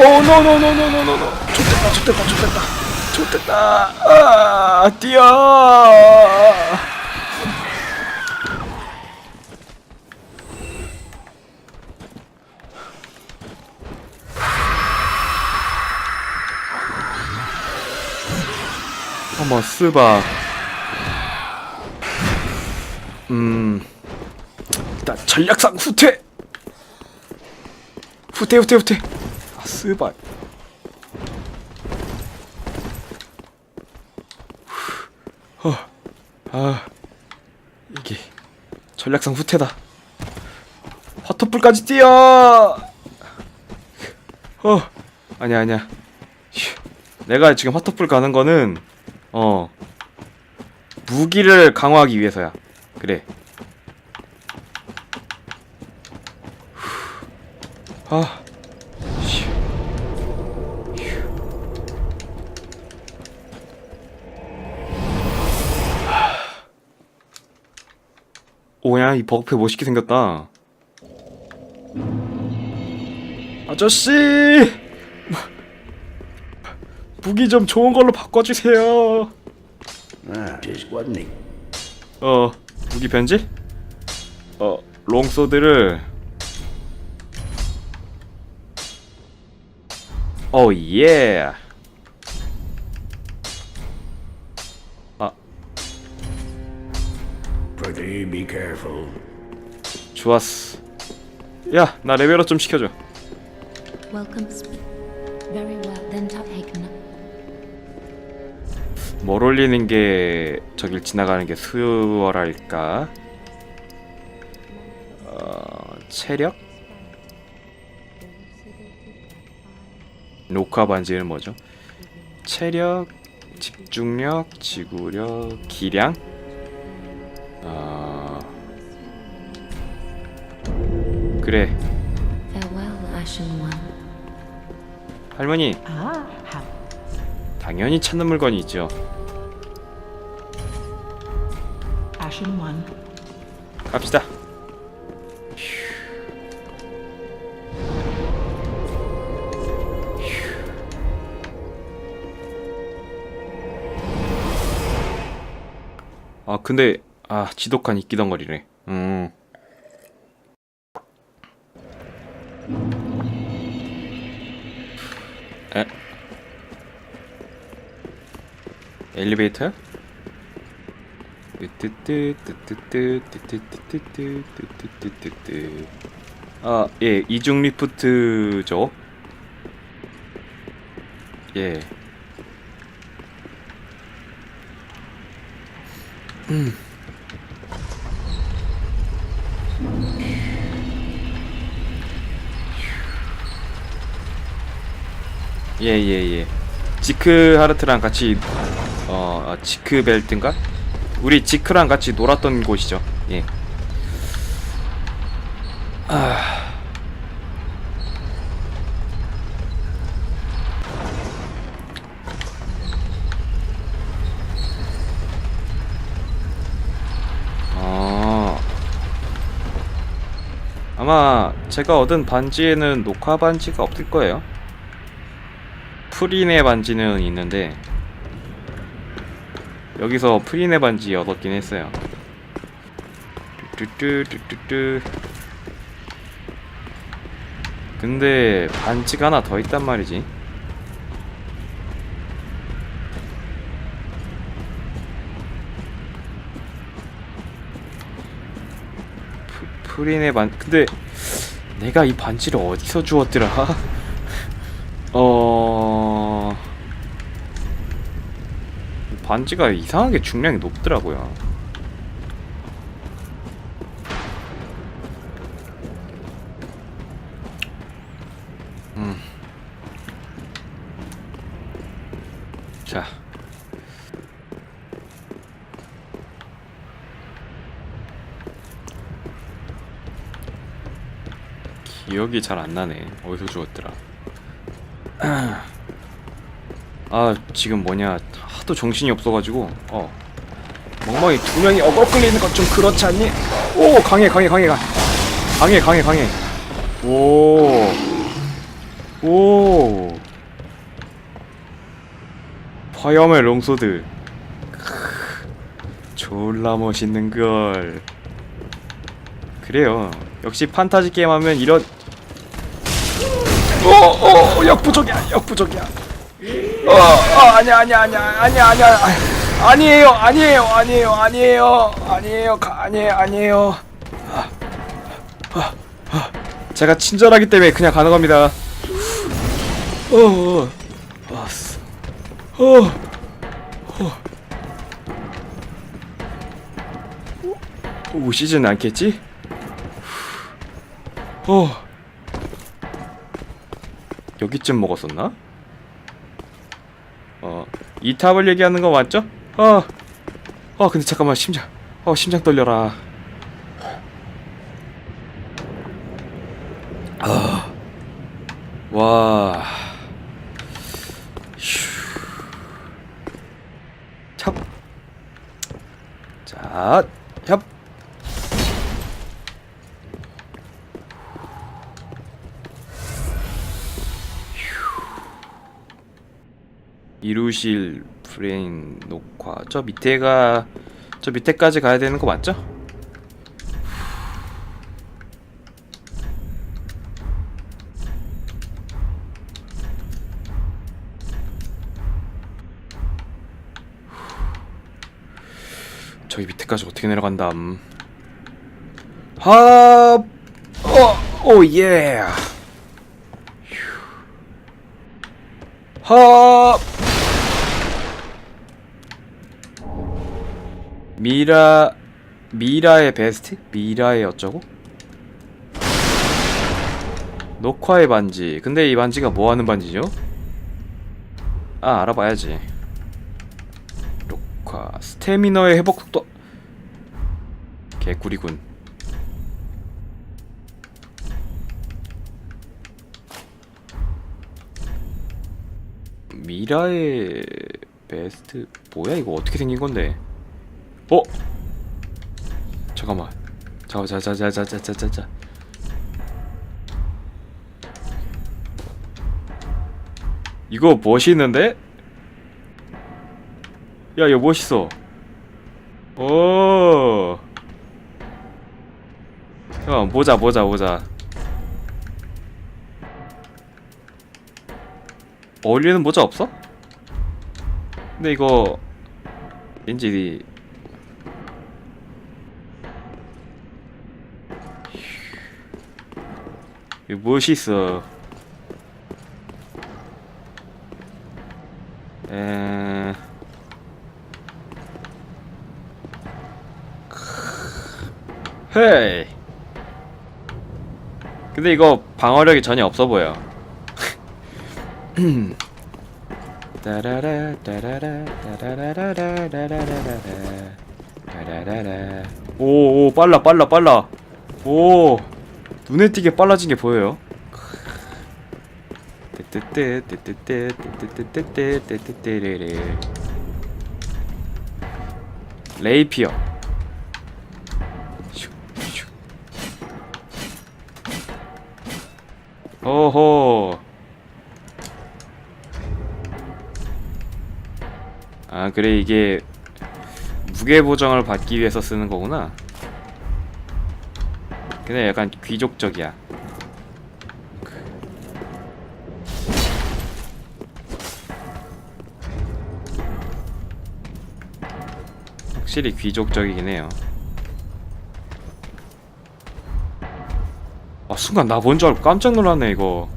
오, 노노노노노노노. 좋됐다, 좋됐다, 좋됐다. 좋됐다. 아, 뛰어. 어머, 스바. 음. 일단 전략상 후퇴. 후퇴, 후퇴, 후퇴. 어, 아, 이게 전략상 후퇴다. 화터풀까지 뛰어. 어, 아니야, 아니야. 휴, 내가 지금 화터풀 가는 거는 어 무기를 강화하기 위해서야. 그래. 후. 아. 오야 이 버그패 멋있게 생겼다. 아저씨 무기 좀 좋은 걸로 바꿔주세요. 어 무기 변질? 어 롱소드를 오 예. 아 Be careful. 좋았어. 야 나 레벨업 좀 시켜줘. Welcome. Very well. Then top Haken. 뭘 올리는 게 저길 지나가는 게 수월할까? 어, 체력? 녹화 반지는 뭐죠? 체력, 집중력, 지구력, 기량? 할머니 Ah, how 당연히 찾는 물건이 있죠. Ashen One. 갑시다. 아 근데 아 지독한 이끼덩거리네. 음. 에? 엘리베이터? 뜨뜨뜨 뜨뜨뜨 뜨뜨뜨뜨 뜨뜨뜨뜨 아, 예, 이중 리프트죠. 예. 음. 예, 예, 예. 지크 하르트랑 같이 어, 어, 지크 벨트인가? 우리 지크랑 같이 놀았던 곳이죠. 예. 아. 어. 아마 제가 얻은 반지에는 녹화 반지가 없을 거예요. 프린의 반지는 있는데 여기서 프린의 반지 얻었긴 했어요. 뚜뚜뚜뚜뚜. 근데 반지가 하나 더 있단 말이지. 프, 프린의 반 근데 내가 이 반지를 어디서 주웠더라? 어 반지가 이상하게 중량이 높더라고요. 음. 자. 기억이 잘 안 나네. 어디서 주웠더라. 아 지금 뭐냐. 하도 정신이 없어가지고 어. 멍멍이 두 명이 어거 끌리는 건좀 그렇지 않니? 오 강해 강해 강해 강- 강해 강해 강해. 오. 오. 화염의 롱소드. 졸라 멋있는 걸. 그래요. 역시 판타지 게임 하면 이런. 어어 역부족이야 역부족이야 어, 어 아니야 아니야 아니야 아니야 아니야 아, 아니에요 아니에요 아니에요 아니에요 아니에요 가- 아니에요 아니에요 아, 아, 아. 제가 친절하기 때문에 그냥 가는 겁니다 어, 어, 왔어. 어, 어. 오시진 않겠지? 어. 여기쯤 먹었었나? 어, 이 탑을 얘기하는 거 맞죠? 어, 어, 근데 잠깐만 심장, 어, 심장 떨려라. 아, 와, 휴, 찹, 자, 협. 이루실 브레인 녹화. 저 밑에가 저 밑에까지 가야 되는 거 맞죠? 저기 밑에까지 어떻게 내려간담? 하 어, 오 예. 하 미라 미라의 베스트? 미라의 어쩌고? 녹화의 반지. 근데 이 반지가 뭐 하는 반지죠? 아, 알아봐야지. 녹화 스태미너의 회복 속도 개꿀이군. 미라의 베스트 뭐야 이거 어떻게 생긴 건데? 어? 잠깐만. 잠깐 자자자자자자자자. 이거 멋있는데? 야, 이거 멋있어. 오. 형, 모자, 모자, 모자. 어울리는 모자 없어? 근데 이거 왠지 멋있어? 에... 헤이. 근데 이거 방어력이 전혀 없어 보여. 오오 빨라 빨라 빨라. 오. 눈에 띄게 빨라진 게 보여요. 레이피어. 오호 아 그래 이게 무게 보정을 받기 위해서 쓰는 거구나 근데 약간 귀족적이야. 확실히 귀족적이긴 해요. 아 순간 나 뭔 줄 알고 깜짝 놀랐네 이거.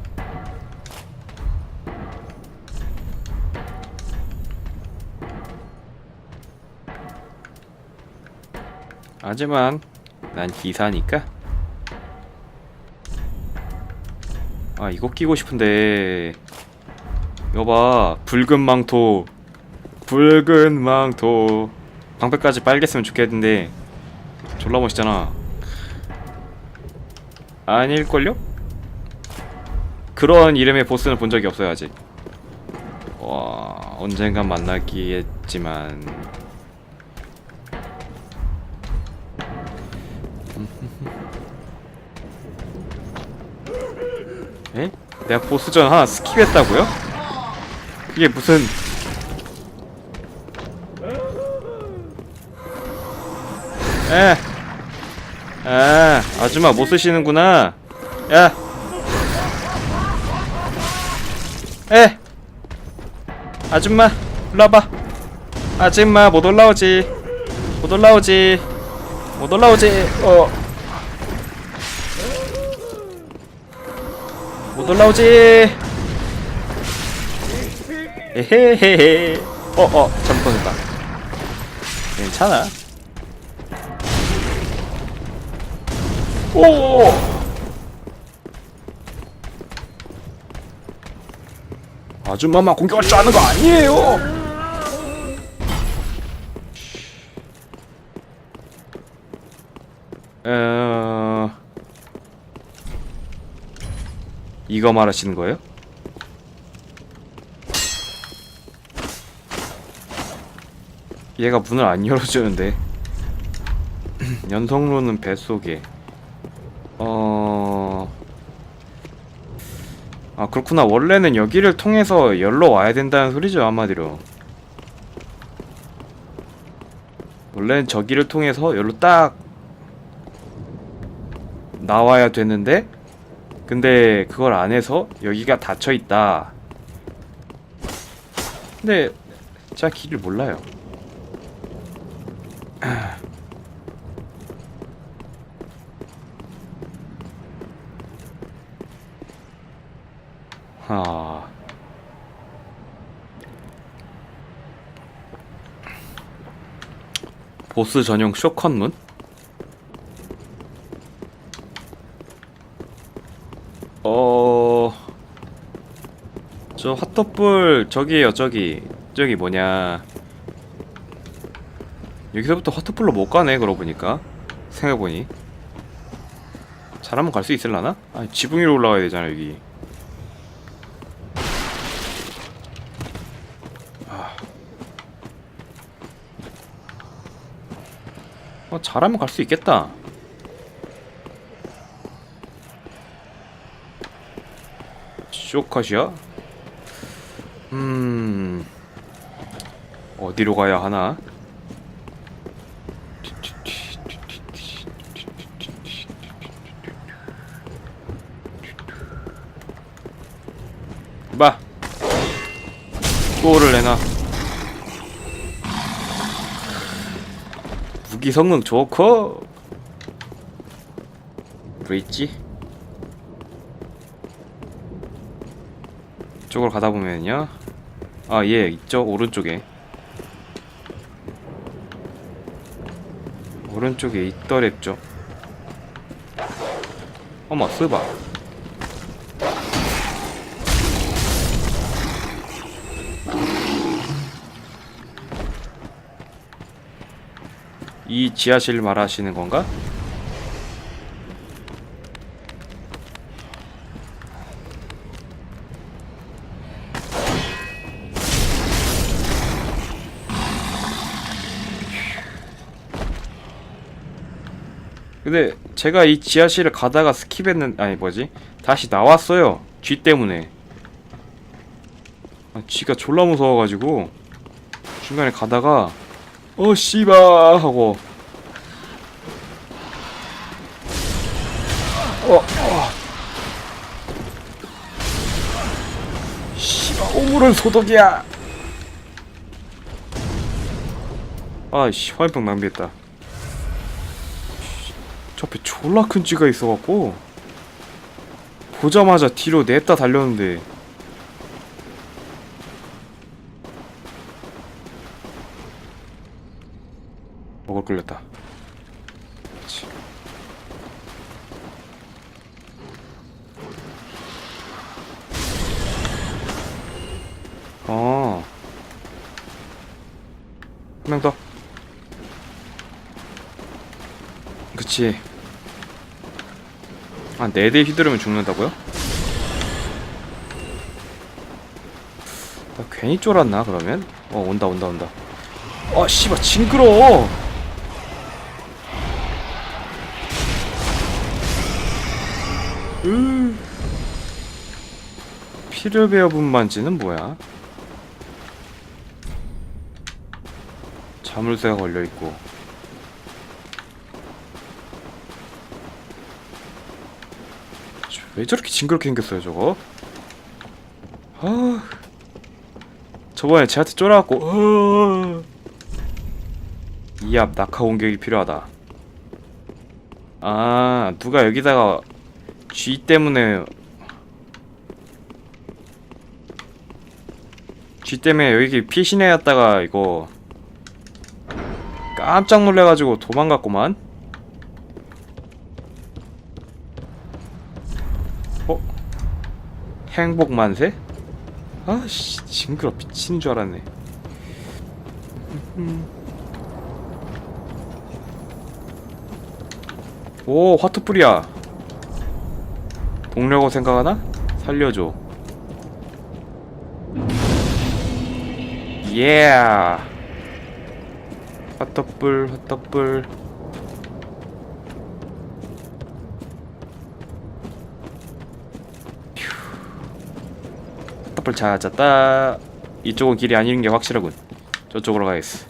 하지만 난 기사니까 아 이거 끼고 싶은데. 이거 봐. 붉은 망토. 붉은 망토. 방패까지 빨겠으면 좋겠는데. 졸라 멋있잖아. 아닐걸요? 그런 이름의 보스는 본 적이 없어요 아직. 와 언젠간 만나기겠지만 에? 내가 보스전 하나 스킵했다고요? 이게 무슨 에. 아, 아줌마 못 쓰시는구나. 야. 에. 아줌마, 와봐. 아줌마 못 올라오지. 못 올라오지. 못 올라오지. 어. 못 올라오지. 에헤헤헤. 어, 어, 잘못 던졌다. 괜찮아. 오! 아줌마만 공격할 줄 아는 거 아니에요? 어... 이거 말하시는 거예요? 얘가 문을 안 열어주는데. 연성로는 뱃속에. 어... 아 그렇구나. 원래는 여기를 통해서 열로 와야 된다는 소리죠 한마디로. 원래는 저기를 통해서 열로 딱 나와야 되는데 근데 그걸 안 해서 여기가 닫혀 있다 근데 제가 길을 몰라요 아. 보스 전용 쇼컨문? 어... 저 핫도불 저기에요 저기 저기 뭐냐 여기서부터 핫도불로 못 가네 그러고 보니까 생각해보니 잘하면 갈 수 있을라나? 아 지붕 위로 올라가야 되잖아 여기 어, 잘하면 갈 수 있겠다. 쇼컷이야? 음... 어디로 가야 하나? 봐! 골을 내놔. 무기 성능 좋고 브릿지 이쪽으로 가다 보면요 아예 이쪽 오른쪽에. 오른쪽에 있더랬죠. 어머 스바. 이 지하실 말하시는 건가? 근데 제가 이 지하실을 가다가 스킵했는 아니 뭐지? 다시 나왔어요. 쥐 때문에. 아, 쥐가 졸라 무서워가지고 중간에 가다가 어 씨바! 하고. 어, 어. 씨바 오물은 소독이야! 아씨 화염병 낭비했다 저 앞에 졸라 큰 쥐가 있어갖고 보자마자 뒤로 냈다 달렸는데 먹을 끌렸다. 치. 어. 한명 더. 그치. 아, 네 대 휘두르면 죽는다고요? 나 괜히 쫄았나, 그러면? 어, 온다, 온다, 온다. 어, 씨발, 징그러워! 치료 배어분 만지는 뭐야? 자물쇠가 걸려 있고. 왜 저렇게 징그럽게 생겼어요, 저거? 아. 저번에 쟤한테 쫄아갖고, 어. 이앞 낙하 공격이 필요하다. 아, 누가 여기다가 G 때문에 G 때문에 여기 피신해였다가 이거 깜짝 놀래가지고 도망갔구만. 행복 만세? 아씨 징그러 미친 줄 알았네. 오 화투불이야. 동료고 생각하나? 살려줘. 예. 핫떡불 핫떡불 핫떡불 찾았다. 이쪽은 길이 아닌 게 확실하군. 저쪽으로 가야겠어.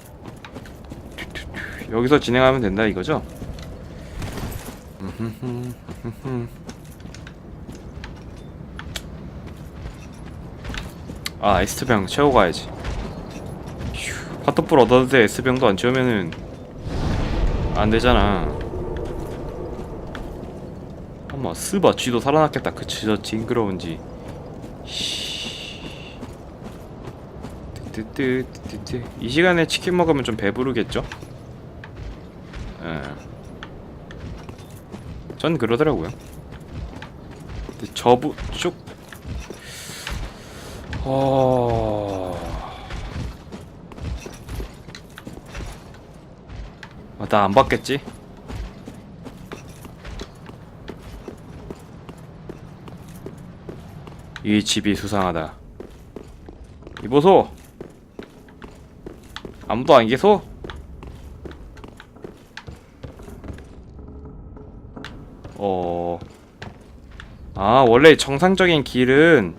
여기서 진행하면 된다 이거죠? 아 에스트병 채우고 가야지. 휴, 핫도불 얻었는데 에스트병도 안 채우면은 안 되잖아. 한번 스바 쥐도 살아났겠다. 그치 저 징그러운지 뜨뜨뜨뜨뜨 이 시간에 치킨 먹으면 좀 배부르겠죠? 예. 전 그러더라고요 저부 쭉 어... 아, 나안 받겠지? 이 집이 수상하다. 이보소! 아무도 안 계소? 어... 아, 원래 정상적인 길은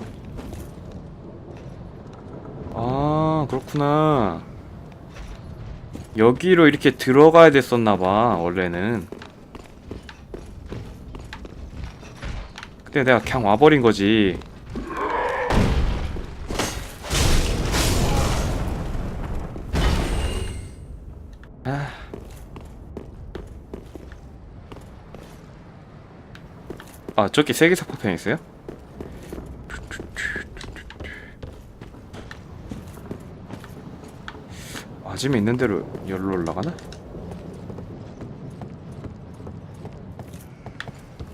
아 그렇구나. 여기로 이렇게 들어가야 됐었나봐 원래는. 근데 내가 그냥 와버린 거지 아 저기 세계사 폭탄 있어요? 아짐이 있는 대로 열로 올라가나?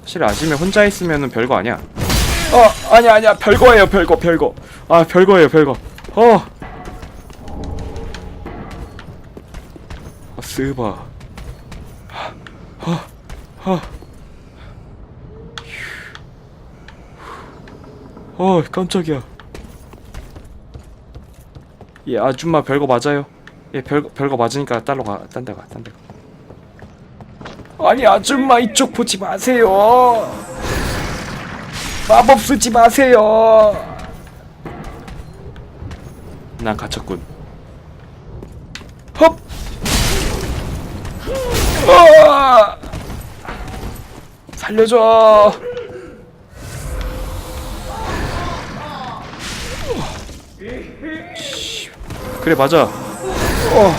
사실 아짐이 혼자 있으면은 별거 아니야. 어, 아니야, 아니야, 별거예요, 별거, 별거. 아, 별거예요, 별거. 어. 아, 스바. 아, 아. 어, 깜짝이야. 예, 아줌마 별거 맞아요. 예, 별거 별거 맞으니까 딸로 가, 딴 데 가, 딴 데 가. 아니 아줌마 이쪽 보지 마세요. 마법 쓰지 마세요. 난 갇혔군. 헙. 어! 살려줘. 그래 맞아. 어.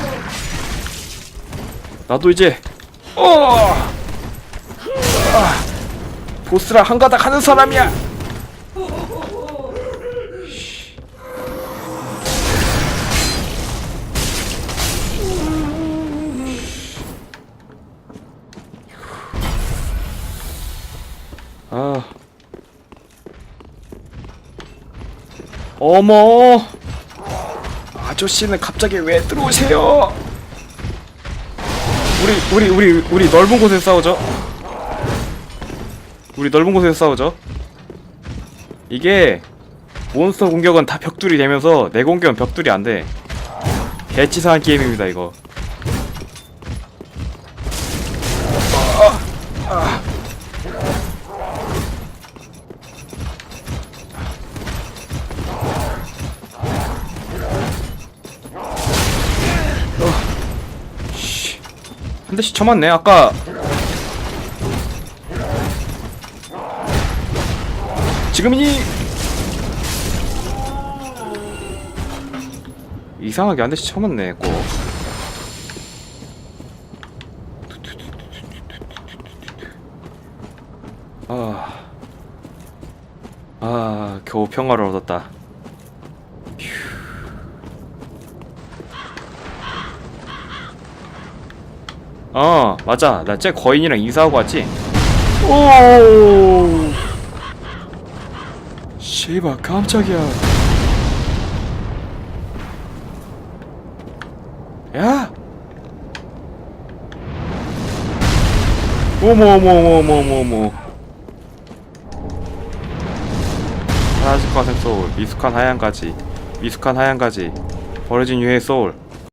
나도 이제 어. 아. 보스랑 한가닥 하는 사람이야. 아. 어머. 아저씨는 갑자기 왜 들어오세요? 우리 우리 우리 우리 넓은 곳에서 싸우죠. 우리 넓은 곳에서 싸우죠. 이게 몬스터 공격은 다 벽돌이 되면서 내 공격은 벽돌이 안 돼. 개치사한 게임입니다 이거. 한 대씩 쳐맞네 아까. 지금이니? 이상하게 한 대씩 쳐맞네 꼭. 아, 아 겨우 평화를 얻었다 어 맞아. 나 쟤 거인이랑 인사하고 왔지? 오! 씨발 깜짝이야. 야! 어머 어머 어머 어머 어머 어머. 사라질 것같은 소울 미숙한 하얀 가지 미숙한 하얀 가지. 버려진 유의 소울